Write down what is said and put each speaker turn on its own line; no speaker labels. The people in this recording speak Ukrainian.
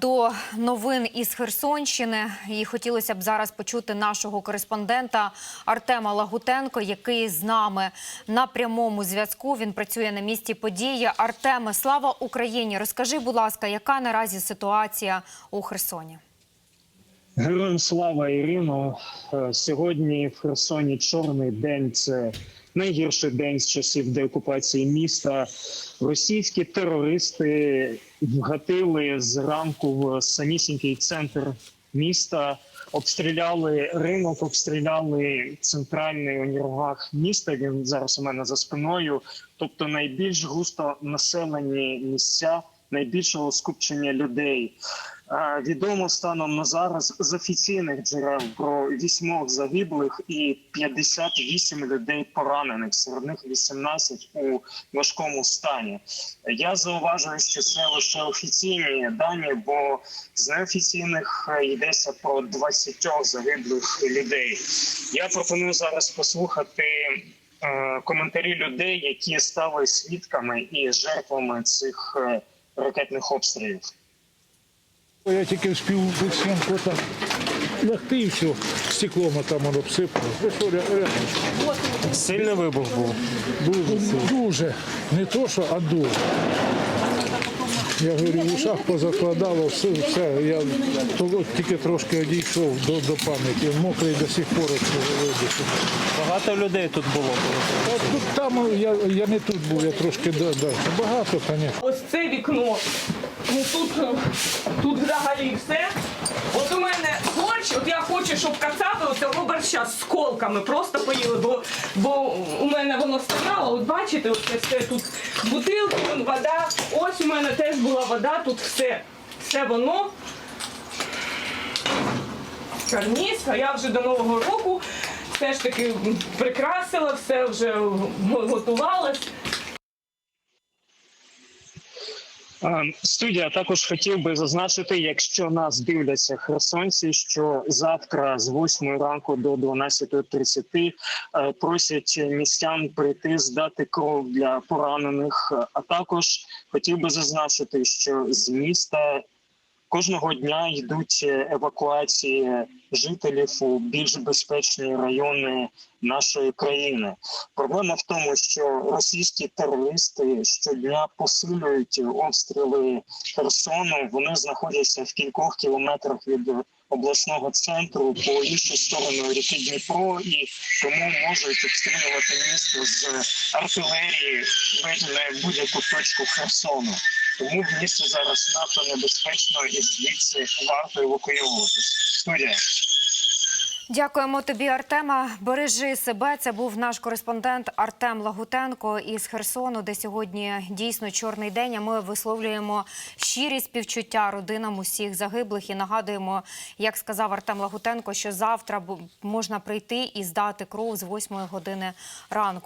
до новин із Херсонщини. І хотілося б зараз почути нашого кореспондента Артема Лагутенко, який з нами на прямому зв'язку. Він працює на місці події. Артеме, слава Україні! Розкажи, будь ласка, яка наразі ситуація у Херсоні?
Героям слава Ірино. Е, Сьогодні в Херсоні чорний день. Це найгірший день з часів деокупації міста. Російські терористи вгатили зранку в самісінький центр міста. Обстріляли ринок, обстріляли центральний універмаг міста. Він зараз у мене за спиною. Тобто найбільш густо населені місця, найбільшого скупчення людей. Відомо станом на зараз з офіційних джерел про вісьмох загиблих і 58 людей поранених. Серед них 18 у важкому стані. Я зауважую, що це лише офіційні дані, бо з неофіційних е, йдеться про 20 загиблих людей. Я пропоную зараз послухати е, коментарі людей, які стали свідками і жертвами цих е, ракетних обстрілів.
Я тільки вспів всім так лягти і все, стеклом там воно обсипало.
Сильний вибух був.
Дуже, дуже. Не то, що, а дуже. Я говорю, в ушах позакладало, все, все. Я тільки трошки одійшов до, до пам'яті. Мокрий до сих пор.
Багато людей тут було.
А тут там я, я не тут був, я трошки да, да. Багато, звісно.
Ось це вікно. Ну тут, тут взагалі все. От у мене борщ, от я хочу, щоб кацапи цього борща з колками просто поїли, бо, бо у мене воно стояло, от бачите, от це все тут бутилки, вода. Ось у мене теж була вода, тут все, все воно. Карніз, а я вже до Нового року все ж таки прикрасила, все вже готувалась.
А, Студія також хотів би зазначити, якщо нас дивляться херсонці, що завтра з 8 ранку до 12.30 е, просять містян прийти здати кров для поранених. А також хотів би зазначити, що з міста кожного дня йдуть евакуації жителів у більш безпечні райони нашої країни. Проблема в тому, що російські терористи щодня посилюють обстріли Херсону. Вони знаходяться в кількох кілометрах від обласного центру по іншу сторону ріки Дніпро, і тому можуть обстрілювати місто з артилерії ледь не будь-яку точку Херсону. Тому в місті зараз надто небезпечно і звідси варто евакуюватися. Студія.
Дякуємо тобі, Артема. Бережи себе. Це був наш кореспондент Артем Лагутенко із Херсону, де сьогодні дійсно чорний день. А ми висловлюємо щирі співчуття родинам усіх загиблих і нагадуємо, як сказав Артем Лагутенко, що завтра можна прийти і здати кров з 8 години ранку.